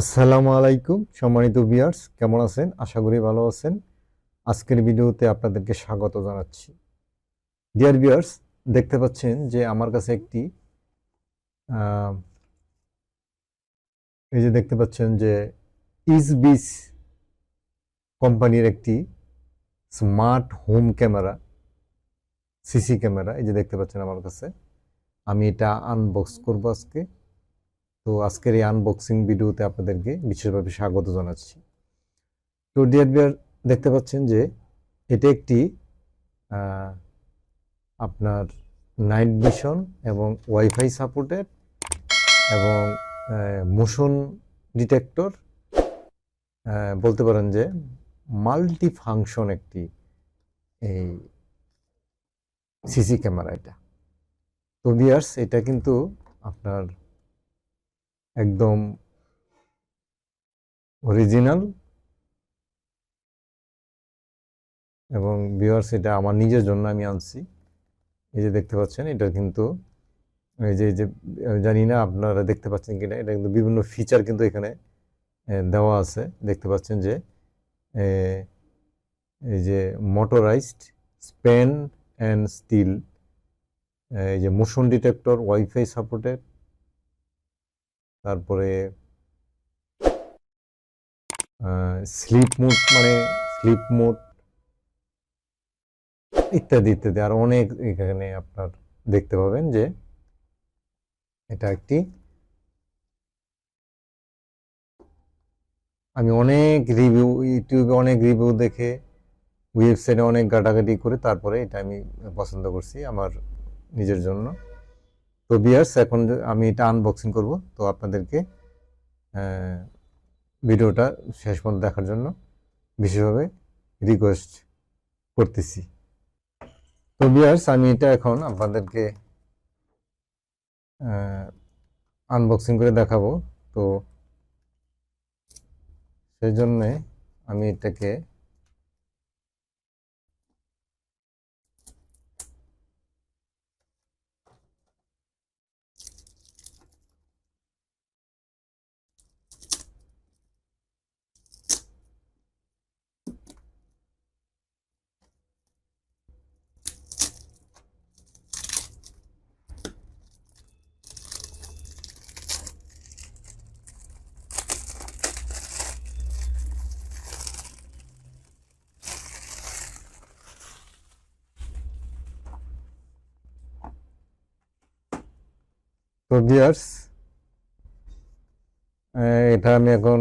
আসসালামু আলাইকুম, সম্মানিত ভিউয়ার্স, কেমন আছেন? আশা করি ভালো আছেন। আজকের ভিডিওতে আপনাদেরকে স্বাগত জানাচ্ছি। ডিয়ার ভিউয়ার্স দেখতে পাচ্ছেন যে আমার কাছে একটি এই যে দেখতে পাচ্ছেন যে ইসবিস কোম্পানির একটি smart home camera, CC camera, এই যে দেখতে পাচ্ছেন আমার কাছে। আমি এটা আনবক্স করব আজকে। তো আজকের এই আনবক্সিং ভিডিওতে আপনাদেরকে বিশেষভাবে স্বাগত জানাচ্ছি। তো ডিয়ার বিয়ার দেখতে পাচ্ছেন যে এটা একটি আপনার নাইট ভিশন এবং ওয়াইফাই সাপোর্টেড এবং মোশন ডিটেক্টর বলতে পারেন যে মাল্টি ফাংশন একটি এই সিসি ক্যামেরা এটা। তো বিয়ার্স এটা কিন্তু আপনার একদম অরিজিনাল এবং ভিউয়ার্স এটা আমার নিজের জন্য আমি আনছি। এই যে দেখতে পাচ্ছেন, এটা কিন্তু এই যে যে জানি না আপনারা দেখতে পাচ্ছেন কিনা, এটা কিন্তু বিভিন্ন ফিচার কিন্তু এখানে দেওয়া আছে। দেখতে পাচ্ছেন যে এই যে মোটরাইজড স্পেন অ্যান্ড স্টিল এই যে মোশন ডিটেক্টর ওয়াইফাই সাপোর্টেড তারপরে স্লিপ মুড মানে স্লিপ মুড ইত্যাদি ইত্যাদি। আর অনেক এখানে আপনার দেখতে পাবেন যে, এটা একটি আমি অনেক রিভিউ ইউটিউবে অনেক রিভিউ দেখে ওয়েবসাইটে অনেক ঘাটাঘাটি করে তারপরে এটা আমি পছন্দ করছি আমার নিজের জন্য। তো বিয়ার্স এখন আমি এটা আনবক্সিং করব। তো আপনাদেরকে ভিডিওটা শেষ পর্যন্ত দেখার জন্য বিশেষভাবে রিকোয়েস্ট করতেছি। তো বিয়ার্স আমি এটা এখন আপনাদেরকে আনবক্সিং করে দেখাবো। তো সেই জন্যে আমি এটাকে তো বিয়ার্স এটা আমি এখন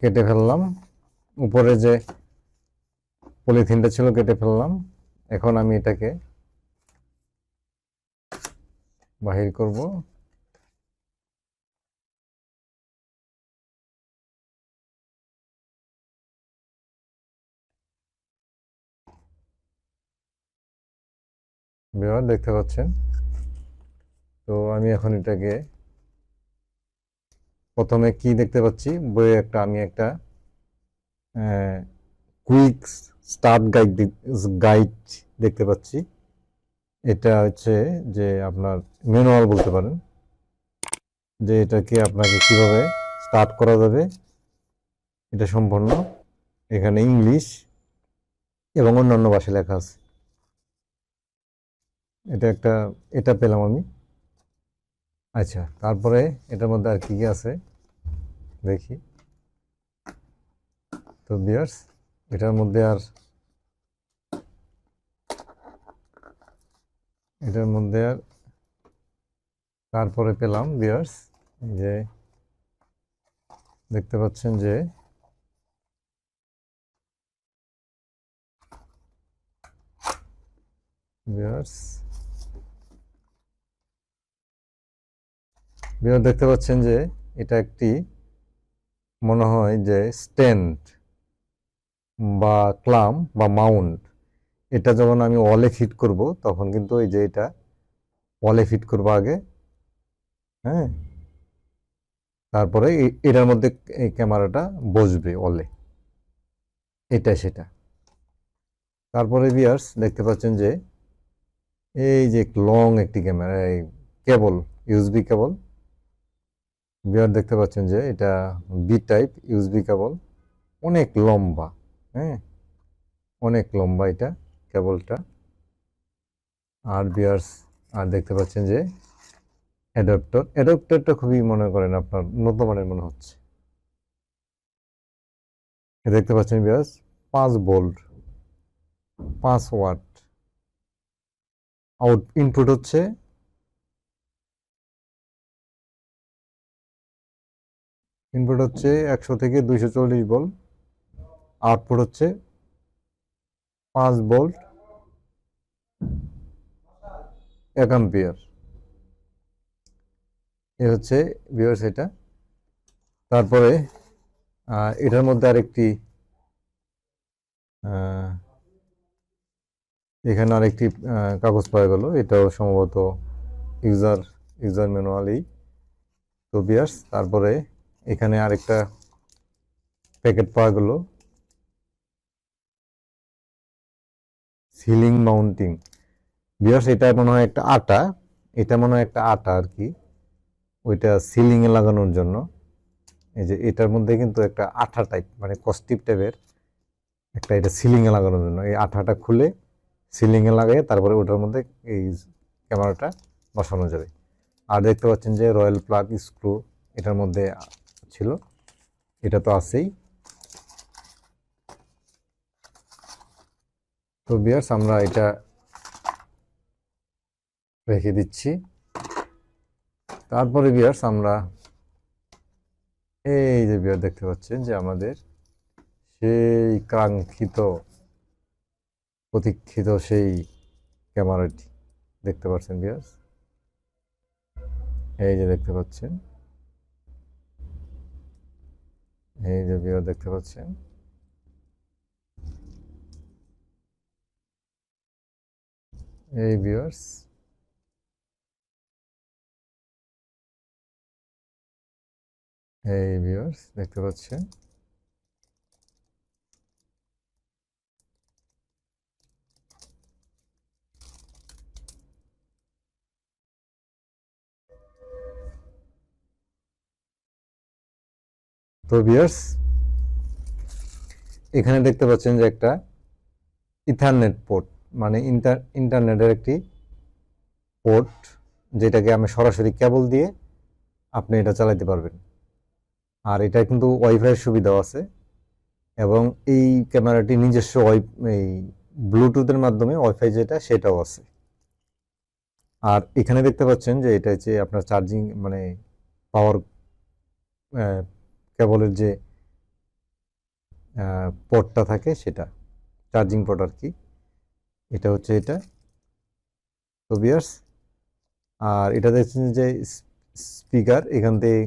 কেটে ফেললাম। উপরে যে পলিথিনটা ছিল কেটে ফেললাম। এখন আমি এটাকে বাহির করব। দেখতে পাচ্ছেন? তো আমি এখন এটাকে প্রথমে কি দেখতে পাচ্ছি? বইয়ে একটা, আমি একটা কুইক স্টার্ট গাইড গাইড দেখতে পাচ্ছি। এটা হচ্ছে যে আপনার ম্যানুয়াল বলতে পারেন, যে এটাকে আপনাকে কীভাবে স্টার্ট করা যাবে। এটা সম্পূর্ণ এখানে ইংলিশ এবং অন্যান্য ভাষায় লেখা আছে। এটা একটা, এটা পেলাম আমি। আচ্ছা তারপরে এটার মধ্যে আর কি কি আছে? দেখি। তো বিয়ার্স এটার মধ্যে আর এটার মধ্যে আর তারপরে পেলাম বিয়ার্স যে দেখতে পাচ্ছেন যে বিয়ার্স বিয়ার দেখতে পাচ্ছেন যে এটা একটি মনে হয় যে স্ট্যান্ড বা ক্লাম বা মাউন্ট। এটা যখন আমি ওয়ালে ফিট করব, তখন কিন্তু এই যে এটা ওয়ালে ফিট করব আগে হ্যাঁ? তারপরে এটার মধ্যে এই ক্যামেরাটা বসবে ওয়ালে। এটা সেটা। তারপরে বিয়ার্স দেখতে পাচ্ছেন যে এই যে লং একটি ক্যামেরা, এই কেবল ইউএসবি কেবল বিয়ার দেখতে পাচ্ছেন যে এটা বি টাইপ ইউএসবি কেবল অনেক লম্বা হ্যাঁ? অনেক লম্বা এটা কেবলটা আর বিয়ার্স আর দেখতে পাচ্ছেন যে অ্যাডাপ্টার অ্যাডাপ্টারটা খুবই মনে করেন আপনার উন্নত মানের মনে হচ্ছে। দেখতে পাচ্ছেন বিয়ার্স পাঁচ বোল্ট পাঁচ ওয়াট আউট ইনপুট হচ্ছে ইনপুট হচ্ছে একশো থেকে দুইশো চল্লিশ ভোল্ট আউটপুট হচ্ছে পাঁচ ভোল্ট এক এ হচ্ছে ভিউয়ার্স এটা। তারপরে এটার মধ্যে আরেকটি এখানে আরেকটি কাগজ পাওয়া গেল। এটাও সম্ভবত ইউজার ইউজার ম্যানুয়ালি তো বিয়ার্স তারপরে এখানে আরেকটা প্যাকেট পাওয়া গেল। সিলিং মাউন্টিং বিয়ার্স এটা মনে হয় একটা আটা। এটা মনে হয় একটা আটা আর কি। ওইটা সিলিং এ লাগানোর জন্য। এই যে এটার মধ্যে কিন্তু একটা আঠা টাইপ মানে কস্টিপ টাইপের একটা এটা সিলিং এ লাগানোর জন্য। এই আঠাটা খুলে সিলিং এ লাগাই তারপরে ওটার মধ্যে এই ক্যামেরাটা বসানো যাবে। আর দেখতে পাচ্ছেন যে রয়্যাল প্লাগ স্ক্রু এটার মধ্যে ছিল। এটা তো আছেই। তো বিয়ার্স আমরা এটা রেখে দিচ্ছি। তারপরে বিয়ার্স আমরা এই যে বিয়ার দেখতে পাচ্ছেন যে আমাদের সেই কাঙ্ক্ষিত প্রতীক্ষিত সেই ক্যামেরাটি দেখতে পাচ্ছেন বিয়ার্স এই যে দেখতে পাচ্ছেন। এই যে ভিউ দেখতে পাচ্ছেন। এই ভিউয়ার্স এই ভিউয়ার্স দেখতে পাচ্ছেন। তো ভিউয়ার্স, এখানে দেখতে পাচ্ছেন যে একটা ইথারনেট পোর্ট মানে ইন্টার, ইন্টারনেটের একটি পোর্ট, যেটাকে আমি সরাসরি কেবল দিয়ে আপনি এটা চালাতে পারবেন। আর এটা কিন্তু ওয়াইফাইয়ের সুবিধাও আছে এবং এই ক্যামেরাটি নিজস্ব ওয়াই, এই ব্লুটুথের মাধ্যমে ওয়াইফাই যেটা সেটাও আছে। আর এখানে দেখতে পাচ্ছেন যে এটা হচ্ছে আপনার চার্জিং মানে পাওয়ার কেবলের যে পোর্টটা থাকে সেটা চার্জিং পোর্ট আর কি। এটা হচ্ছে এটা তো বিয়ার্স আর এটা দেখছেন যে স্পিকার এখান থেকে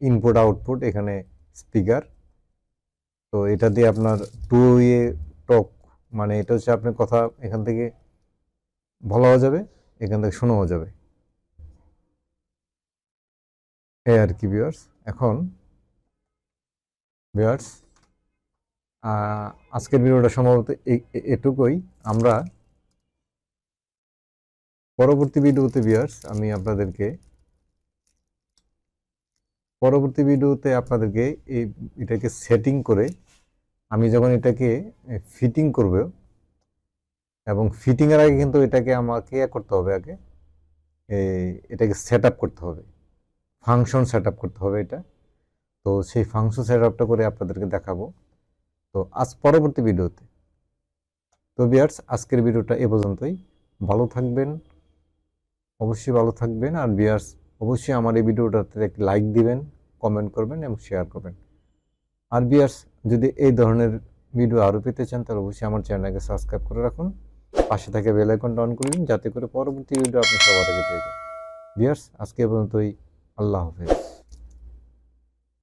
ইনপুট আউটপুট এখানে স্পিকার তো এটা দিয়ে আপনার টু ইয়ে টক মানে এটা হচ্ছে আপনার কথা এখান থেকে বলাও যাবে, এখান থেকে শোনাও যাবে। এই আর কি বিয়ার্স এখন বিয়ার্স আজকের ভিডিওটা সম্ভবত এটুকুই। আমরা পরবর্তী ভিডিওতে বিয়ার্স আমি আপনাদেরকে পরবর্তী ভিডিওতে আপনাদেরকে এই এটাকে সেটিং করে আমি যখন এটাকে ফিটিং করব এবং ফিটিংয়ের আগে কিন্তু এটাকে আমাকে ইয়ে করতে হবে আগে এটাকে সেট করতে হবে। ফাংশন সেট করতে হবে এটা। তো সেই ফাংশন সেট আপটা করে আপনাদেরকে দেখাবো। তো আজ পরবর্তী ভিডিওতে। তো বিয়ার্স আজকের ভিডিওটা এ পর্যন্তই। ভালো থাকবেন, অবশ্যই ভালো থাকবেন আর বিয়ার্স অবশ্যই আমার এই ভিডিওটাতে একটি লাইক দিবেন কমেন্ট করবেন এবং শেয়ার করবেন। আর বিয়ার্স যদি এই ধরনের ভিডিও আরও পেতে চান, তাহলে অবশ্যই আমার চ্যানেলকে সাবস্ক্রাইব করে রাখুন। পাশে থাকে বেল আইকনটা অন করে দিন, যাতে করে পরবর্তী ভিডিও আপনি সবার আগে পেয়ে যান। বিয়ার্স আজকে পর্যন্তই। আল্লাহ হাফেজ।